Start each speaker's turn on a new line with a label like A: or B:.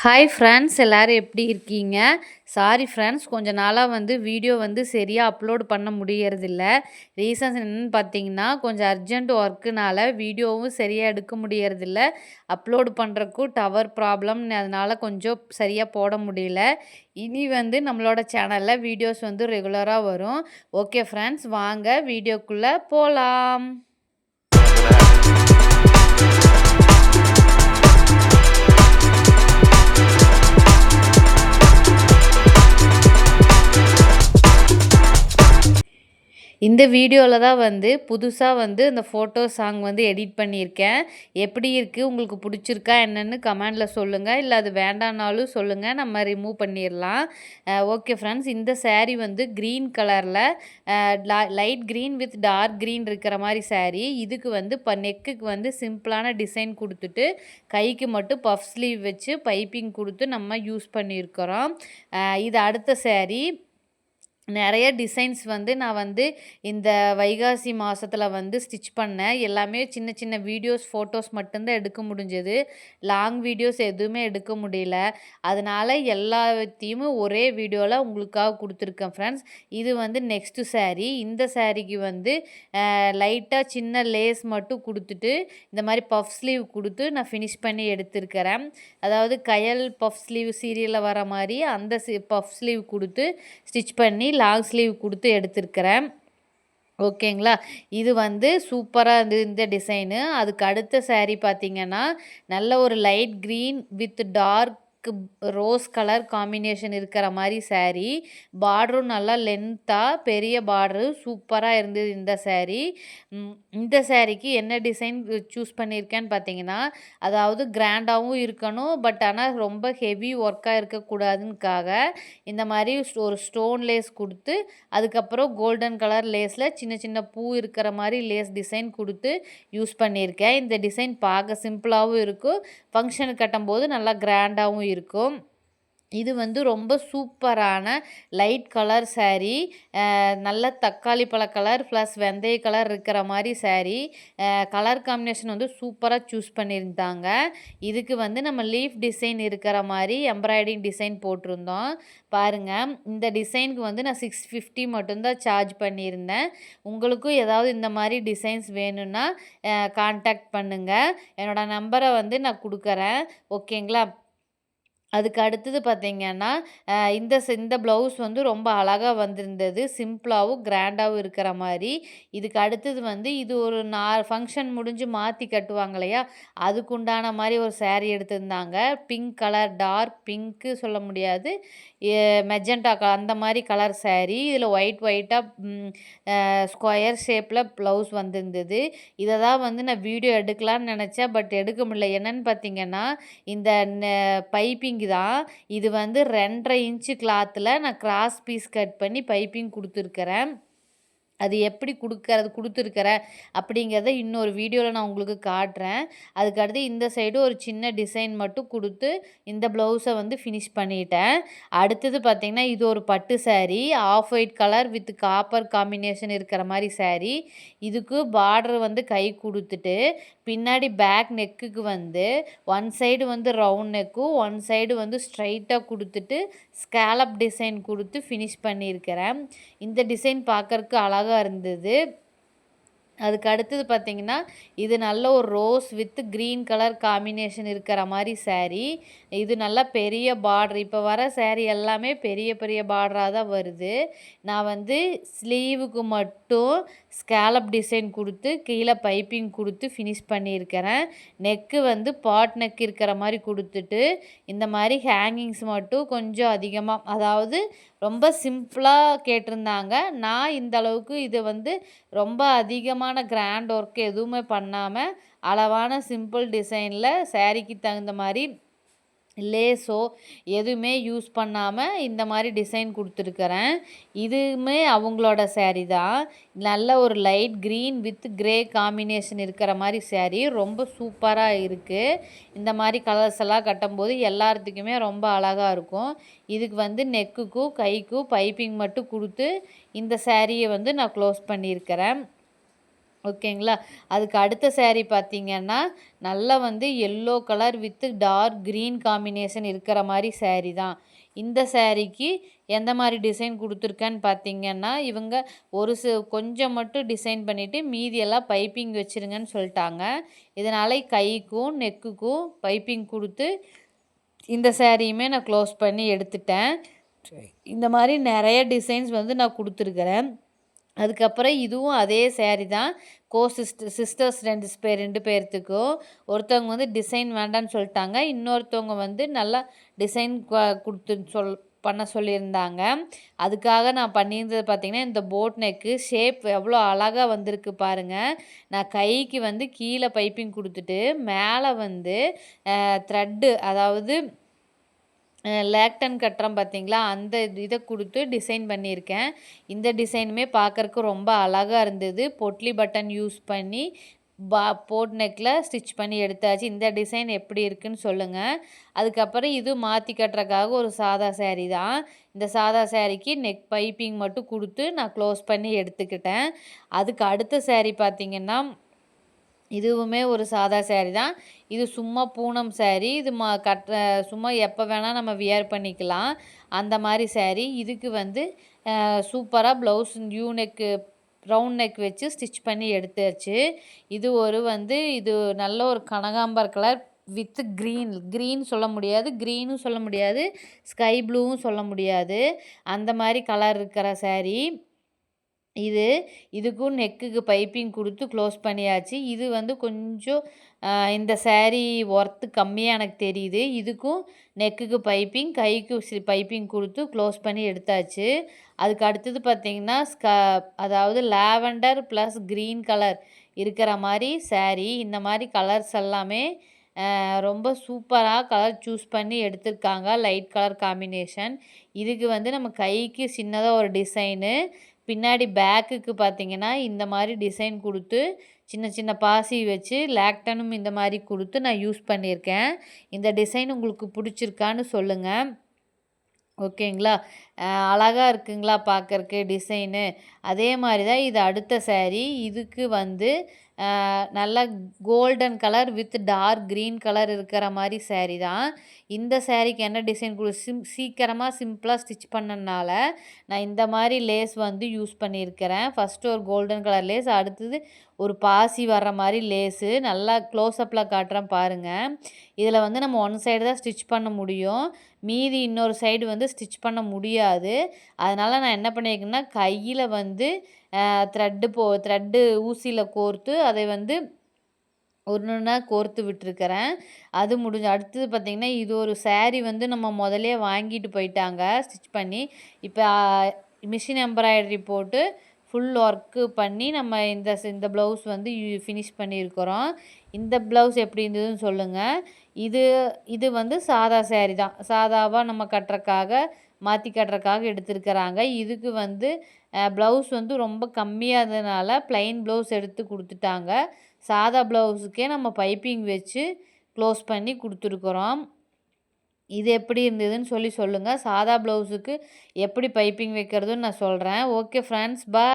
A: Hi friends எல்லோரும் எப்படி இருக்கீங்க? சாரி ஃப்ரெண்ட்ஸ் கொஞ்ச நாளாக வந்து வீடியோ வந்து சரியாக அப்லோட் பண்ண முடியறதில்ல. ரீசன்ஸ் என்னென்னு பார்த்தீங்கன்னா கொஞ்சம் அர்ஜெண்ட் ஒர்க்குனால வீடியோவும் சரியாக எடுக்க முடியறதில்ல. அப்லோடு பண்ணுறக்கும் டவர் ப்ராப்ளம் அதனால் கொஞ்சம் சரியாக போட முடியல. இனி வந்து நம்மளோட சேனலில் வீடியோஸ் வந்து ரெகுலராக வரும். ஓகே ஃப்ரெண்ட்ஸ் வாங்க வீடியோக்குள்ளே போகலாம் இந்த வீடியோவில் தான் வந்து புதுசாக வந்து இந்த ஃபோட்டோ சாங் வந்து எடிட் பண்ணியிருக்கேன். எப்படி இருக்குது உங்களுக்கு பிடிச்சிருக்கா? என்னென்னு கமெண்டில் சொல்லுங்கள் இல்லை அது வேண்டானாலும் சொல்லுங்கள் நம்ம ரிமூவ் பண்ணிடலாம் ஓகே ஃப்ரெண்ட்ஸ் இந்த சேரீ வந்து க்ரீன் கலரில் light green with dark green இருக்கிற மாதிரி சேரீ இதுக்கு வந்து இப்போ நெக்குக்கு வந்து சிம்பிளான டிசைன் கொடுத்துட்டு கைக்கு மட்டும் பஃப் ஸ்லீவ் வச்சு பைப்பிங் கொடுத்து நம்ம யூஸ் பண்ணியிருக்கிறோம் இது அடுத்த சேரீ நிறைய டிசைன்ஸ் வந்து நான் வந்து இந்த வைகாசி மாதத்தில் வந்து ஸ்டிச் பண்ணேன். எல்லாமே சின்ன சின்ன வீடியோஸ் ஃபோட்டோஸ் மட்டும்தான் எடுக்க முடிஞ்சது. லாங் வீடியோஸ் எதுவுமே எடுக்க முடியல. அதனால் எல்லாத்தையும் ஒரே வீடியோவில் உங்களுக்காக கொடுத்துருக்கேன் ஃப்ரெண்ட்ஸ் இது வந்து நெக்ஸ்ட்டு சாரீ இந்த சேரீக்கு வந்து லைட்டாக சின்ன லேஸ் மட்டும் கொடுத்துட்டு இந்த மாதிரி பஃப் ஸ்லீவ் கொடுத்து நான் ஃபினிஷ் பண்ணி எடுத்திருக்கிறேன். அதாவது கயல் பஃப் ஸ்லீவ் சீரியலில் வர மாதிரி அந்த பஃப் ஸ்லீவ் கொடுத்து ஸ்டிச் பண்ணி லாங் ஸ்லீவ் கொடுத்து எடுத்திருக்கிறேன். ஓகேங்களா? இது வந்து சூப்பராக இருந்து இந்த டிசைனு. அதுக்கு அடுத்த சேரீ பார்த்திங்கன்னா நல்ல ஒரு light green with dark rose colour combination இருக்கிற மாதிரி சேரீ பார்டரும் நல்லா லென்த்தாக பெரிய பார்டரு சூப்பராக இருந்தது இந்த சேரீ இந்த சேரீக்கு என்ன டிசைன் சூஸ் பண்ணியிருக்கேன்னு பார்த்தீங்கன்னா அதாவது கிராண்டாகவும் இருக்கணும் பட் ஆனால் ரொம்ப ஹெவி ஒர்க்காக இருக்கக்கூடாதுன்னுக்காக இந்த மாதிரி ஒரு ஸ்டோன் லேஸ் கொடுத்து அதுக்கப்புறம் கோல்டன் கலர் லேஸில் சின்ன சின்ன பூ இருக்கிற மாதிரி லேஸ் டிசைன் கொடுத்து யூஸ் பண்ணியிருக்கேன் இந்த டிசைன் பார்க்க சிம்பிளாகவும் இருக்கும். ஃபங்க்ஷனுக்கு கட்டும்போது நல்லா கிராண்டாகவும் இருக்கும் இருக்கும். இது வந்து ரொம்ப சூப்பரான லைட் கலர் சேரீ நல்ல தக்காளி பழ கலர் ப்ளஸ் வெந்தய கலர் இருக்கிற மாதிரி சேரீ கலர் காம்பினேஷன் வந்து சூப்பராக சூஸ் பண்ணியிருந்தாங்க. இதுக்கு வந்து நம்ம லீஃப் டிசைன் இருக்கிற மாதிரி எம்ப்ராய்டிங் டிசைன் போட்டிருந்தோம். பாருங்கள் இந்த டிசைனுக்கு வந்து நான் சிக்ஸ் ஃபிஃப்டி மட்டும்தான் சார்ஜ் பண்ணியிருந்தேன். உங்களுக்கும் ஏதாவது இந்த மாதிரி டிசைன்ஸ் வேணும்னா கான்டாக்ட் பண்ணுங்கள் என்னோடய நம்பரை வந்து நான் கொடுக்குறேன். ஓகேங்களா அதுக்கு அடுத்தது பார்த்திங்கன்னா இந்த இந்த ப்ளவுஸ் வந்து ரொம்ப அழகாக வந்திருந்தது. சிம்பிளாகவும் கிராண்டாகவும் இருக்கிற மாதிரி. இதுக்கு அடுத்தது வந்து இது ஒரு நா ஃபங்க்ஷன் முடிஞ்சு மாற்றி கட்டுவாங்க இல்லையா? அதுக்குண்டான மாதிரி ஒரு சேரீ எடுத்திருந்தாங்க. பிங்க் கலர் டார்க் பிங்க்கு சொல்ல முடியாது. மெஜெண்டா க அந்த மாதிரி கலர் சேரீ இதில் ஒயிட் ஒயிட்டாக ஸ்கொயர் ஷேப்பில் ப்ளவுஸ் வந்திருந்தது. இதை தான் வந்து நான் வீடியோ எடுக்கலான்னு நினச்சேன். பட் எடுக்க முடியல. என்னென்னு பார்த்தீங்கன்னா இந்த பைப்பிங் தான் இது வந்து ரெண்டரை இன்ச்சு கிளாத்தில் நான் கிராஸ் பீஸ் கட் பண்ணி பைப்பிங் கொடுத்துருக்குறேன். அது எப்படி கொடுக்கறது கொடுத்துருக்குற அப்படிங்கிறத இன்னொரு வீடியோவில் நான் உங்களுக்கு காட்டுறேன். அதுக்கடுத்து இந்த சைடு ஒரு சின்ன டிசைன் மட்டும் கொடுத்து இந்த ப்ளவுஸை வந்து ஃபினிஷ் பண்ணிட்டேன். அடுத்தது பார்த்திங்கன்னா இது ஒரு பட்டு saree off white colour with copper combination இருக்கிற மாதிரி சேரீ இதுக்கு பார்டர் வந்து கை கொடுத்துட்டு பின்னாடி பேக் நெக்குக்கு வந்து ஒன் சைடு வந்து ரவுண்ட் நெக்கும் ஒன் சைடு வந்து ஸ்ட்ரைட்டாக கொடுத்துட்டு ஸ்கேலப் டிசைன் கொடுத்து ஃபினிஷ் பண்ணியிருக்கிறேன். இந்த டிசைன் பார்க்குறக்கு அழகாக அழகாக இருந்தது. அதுக்கு அடுத்தது பார்த்திங்கன்னா இது நல்ல ஒரு rose with green colour combination இருக்கிற மாதிரி சேரீ இது நல்லா பெரிய பார்டர் இப்போ வர சேரீ எல்லாமே பெரிய பெரிய பார்டராக தான் வருது. நான் வந்து ஸ்லீவுக்கு மட்டும் ஸ்கேலப் டிசைன் கொடுத்து கீழே பைப்பிங் கொடுத்து ஃபினிஷ் பண்ணியிருக்கிறேன். நெக்கு வந்து பாட் நெக் இருக்கிற மாதிரி கொடுத்துட்டு இந்த மாதிரி ஹேங்கிங்ஸ் மட்டும் கொஞ்சம் அதிகமாக அதாவது ரொம்ப சிம்பிளாக கேட்டிருந்தாங்க. நான் இந்த அளவுக்கு இது வந்து ரொம்ப அதிகமான கிராண்ட் ஒர்க் எதுவுமே பண்ணாமல் அளவான சிம்பிள் டிசைனில் சேரீக்கு தகுந்த மாதிரி லேஸோ எதுவுமே யூஸ் பண்ணாமல் இந்த மாதிரி டிசைன் கொடுத்துருக்குறேன். இதுவுமே அவங்களோட சேரீ தான். நல்ல ஒரு light green with grey combination இருக்கிற மாதிரி சேரீ ரொம்ப சூப்பராக இருக்குது இந்த மாதிரி கலர்ஸ் எல்லாம் கட்டும்போது எல்லாத்துக்குமே ரொம்ப அழகாக இருக்கும். இதுக்கு வந்து நெக்குக்கும் கைக்கும் பைப்பிங் மட்டும் கொடுத்து இந்த சேரீயை வந்து நான் க்ளோஸ் பண்ணியிருக்கிறேன். ஓகேங்களா? அதுக்கு அடுத்த saree பார்த்தீங்கன்னா நல்லா வந்து yellow colour with dark green combination இருக்கிற மாதிரி saree தான். இந்த சாரீக்கு எந்த மாதிரி டிசைன் கொடுத்துருக்கேன்னு பார்த்தீங்கன்னா இவங்க ஒரு சி கொஞ்சம் மட்டும் டிசைன் பண்ணிவிட்டு மீதியெல்லாம் பைப்பிங் வச்சுருங்கன்னு சொல்லிட்டாங்க. இதனால் கைக்கும் நெக்குக்கும் பைப்பிங் கொடுத்து இந்த சாரியுமே நான் க்ளோஸ் பண்ணி எடுத்துட்டேன். இந்த மாதிரி நிறைய டிசைன்ஸ் வந்து நான் கொடுத்துருக்குறேன். அதுக்கப்புறம் இதுவும் அதே சேரீ தான். கோ சிஸ்டர் சிஸ்டர்ஸ் ரெண்டு பேர் ரெண்டு பேர்த்துக்கும். ஒருத்தவங்க வந்து டிசைன் வேண்டான்னு சொல்லிட்டாங்க. இன்னொருத்தவங்க வந்து நல்லா டிசைன் கொடுத்து சொல் பண்ண சொல்லியிருந்தாங்க. அதுக்காக நான் பண்ணியிருந்தது பார்த்திங்கன்னா இந்த போட் நெக்கு ஷேப் எவ்வளோ அழகாக வந்திருக்கு பாருங்கள் நான் கைக்கு வந்து கீழே பைப்பிங் கொடுத்துட்டு மேலே வந்து த்ரெட்டு அதாவது லேக்டன் கட்டுறோம் பார்த்தீங்களா? அந்த இதை கொடுத்து டிசைன் பண்ணியிருக்கேன். இந்த டிசைனுமே பார்க்குறக்கு ரொம்ப அழகாக இருந்தது. பொட்லி பட்டன் யூஸ் பண்ணி பா போட் நெக்கில் ஸ்டிச் பண்ணி எடுத்தாச்சு. இந்த டிசைன் எப்படி இருக்குன்னு சொல்லுங்கள் அதுக்கப்புறம் இது மாற்றி கட்டுறக்காக ஒரு சாதா சேரீ தான். இந்த சாதா சேரீக்கு நெக் பைப்பிங் மட்டும் கொடுத்து நான் க்ளோஸ் பண்ணி எடுத்துக்கிட்டேன். அதுக்கு அடுத்த சேரீ பார்த்திங்கன்னா இதுவுமே ஒரு சாதா சேரீ தான். இது சும்மா பூனம் சேரீ இது மா கட் சும்மா எப்போ வேணால் நம்ம வியர் பண்ணிக்கலாம். அந்த மாதிரி சேரீ இதுக்கு வந்து சூப்பராக blouse U neck round neck வச்சு ஸ்டிச் பண்ணி எடுத்தாச்சு. இது ஒரு வந்து இது நல்ல ஒரு கனகாம்பர் கலர் வித் க்ரீன் க்ரீன் சொல்ல முடியாது க்ரீனும் சொல்ல முடியாது ஸ்கை ப்ளூவும் சொல்ல முடியாது. அந்த மாதிரி கலர் இருக்கிற சேரீ இது இதுக்கும் நெக்குக்கு பைப்பிங் கொடுத்து க்ளோஸ் பண்ணியாச்சு. இது வந்து கொஞ்சம் இந்த சேரீ ஒர்த்து கம்மியாக எனக்கு தெரியுது. இதுக்கும் நெக்குக்கு பைப்பிங் கைக்கு பைப்பிங் கொடுத்து க்ளோஸ் பண்ணி எடுத்தாச்சு. அதுக்கு அடுத்தது பார்த்திங்கன்னா ஸ்க அதாவது லாவெண்டர் ப்ளஸ் க்ரீன் கலர் இருக்கிற மாதிரி சேரீ இந்த மாதிரி கலர்ஸ் எல்லாமே ரொம்ப சூப்பராக கலர் சூஸ் பண்ணி எடுத்திருக்காங்க. லைட் கலர் காம்பினேஷன் இதுக்கு வந்து நம்ம கைக்கு சின்னதாக ஒரு டிசைனு பின்னாடி பேக்குக்கு பார்த்தீங்கன்னா இந்த மாதிரி டிசைன் கொடுத்து சின்ன சின்ன பாசி வச்சு லேக்டனும் இந்த மாதிரி கொடுத்து நான் யூஸ் பண்ணியிருக்கேன். இந்த டிசைன் உங்களுக்கு பிடிச்சிருக்கான்னு சொல்லுங்கள் ஓகேங்களா? அழகாக இருக்குங்களா பார்க்குறக்கு டிசைனு? அதே மாதிரி தான் இது அடுத்த சேரீ இதுக்கு வந்து நல்ல golden colour with dark green colour இருக்கிற மாதிரி சேரீ தான். இந்த சேரீக்கு என்ன டிசைன் கொடு சிம் சீக்கிரமாக சிம்பிளாக ஸ்டிச் பண்ணனால நான் இந்த மாதிரி லேஸ் வந்து யூஸ் பண்ணியிருக்கிறேன். ஃபஸ்ட்டு ஒரு கோல்டன் கலர் லேஸ் அடுத்தது ஒரு பாசி வர்ற மாதிரி லேஸு நல்லா க்ளோஸ்அப்பில் காட்டுறேன் பாருங்கள் இதில் வந்து நம்ம ஒன் சைடு தான் ஸ்டிச் பண்ண முடியும். மீதி இன்னொரு சைடு வந்து ஸ்டிச் பண்ண முடியாது. அதனால் நான் என்ன பண்ணியிருக்கேன்னா கையில் வந்து த்ரெட்டு போ த்ரெட்டு ஊசியில் கோர்த்து அதை வந்து ஒன்று ஒன்றா கோர்த்து விட்டுருக்கிறேன். அது முடிஞ்சு அடுத்தது பார்த்திங்கன்னா இது ஒரு சேரீ வந்து நம்ம முதலே வாங்கிட்டு போயிட்டாங்க ஸ்டிச் பண்ணி. இப்போ மிஷின் எம்ப்ராய்டரி போட்டு ஃபுல் ஒர்க்கு பண்ணி நம்ம இந்த இந்த ப்ளவுஸ் வந்து ஃபினிஷ் பண்ணியிருக்கிறோம் இந்த ப்ளவுஸ் எப்படி இருந்ததுன்னு சொல்லுங்கள் இது இது வந்து சாதா சேரீ தான். சாதாவாக நம்ம கட்டுறக்காக மாற்றி கட்டுறக்காக எடுத்துருக்கிறாங்க. இதுக்கு வந்து ப்ளவுஸ் வந்து ரொம்ப கம்மியானதுனால ப்ளைன் ப்ளவுஸ் எடுத்து கொடுத்துட்டாங்க. சாதா ப்ளவுஸுக்கே நம்ம பைப்பிங் வச்சு க்ளோஸ் பண்ணி கொடுத்துருக்குறோம். இது எப்படி இருந்ததுன்னு சொல்லி சொல்லுங்கள் சாதா ப்ளவுஸுக்கு எப்படி பைப்பிங் வைக்கிறதுன்னு நான் சொல்கிறேன் ஓகே ஃப்ரெண்ட்ஸ் பா